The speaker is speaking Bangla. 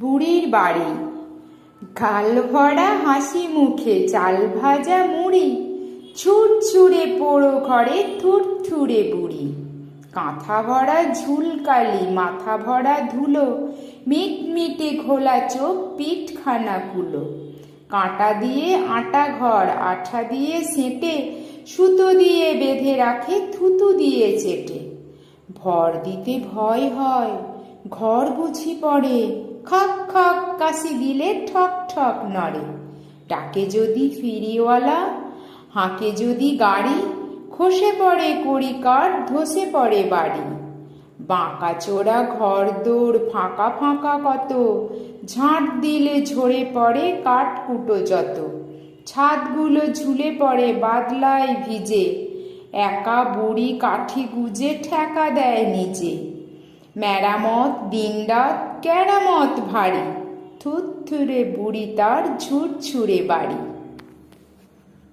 বুড়ির বাড়ি। গাল ভরা হাসি মুখে চাল ভাজা মুড়ি ছুট ছুড়ে পোড়ো ঘরে থুর থুরে বুড়ি। কাঁথা ভরা ঝুলকালি মাথা ভরা ধুলো মিট মিটে ঘোলা চোখ, পিঠখানা কুলো। কাঁটা দিয়ে আটা ঘর, আঠা দিয়ে সেঁটে, সুতো দিয়ে বেঁধে রাখে, থুতু দিয়ে চেটে। ভর দিতে ভয় হয় ঘর বুঝি পড়ে, খক খক কাশি দিলে ঠক ঠক নড়ে। ডাকে যদি ফিরিওয়ালা, হাঁকে যদি গাড়ি, খসে পড়ে কড়িকার, ধসে পড়ে বাড়ি। বাঁকা চোরা ঘর দৌড় ফাঁকা ফাঁকা কত, ঝাঁট দিলে ঝরে পড়ে কাঠকুটো যত। ছাদগুলো ঝুলে পড়ে বাদলায় ভিজে, একা বুড়ি কাঠি গুজে ঠেকা দেয় নিচে মেরামত দিনরাত কেরামত ভারী। থুথুরে বুড়ি তার ঝুরঝুরে বাড়ি।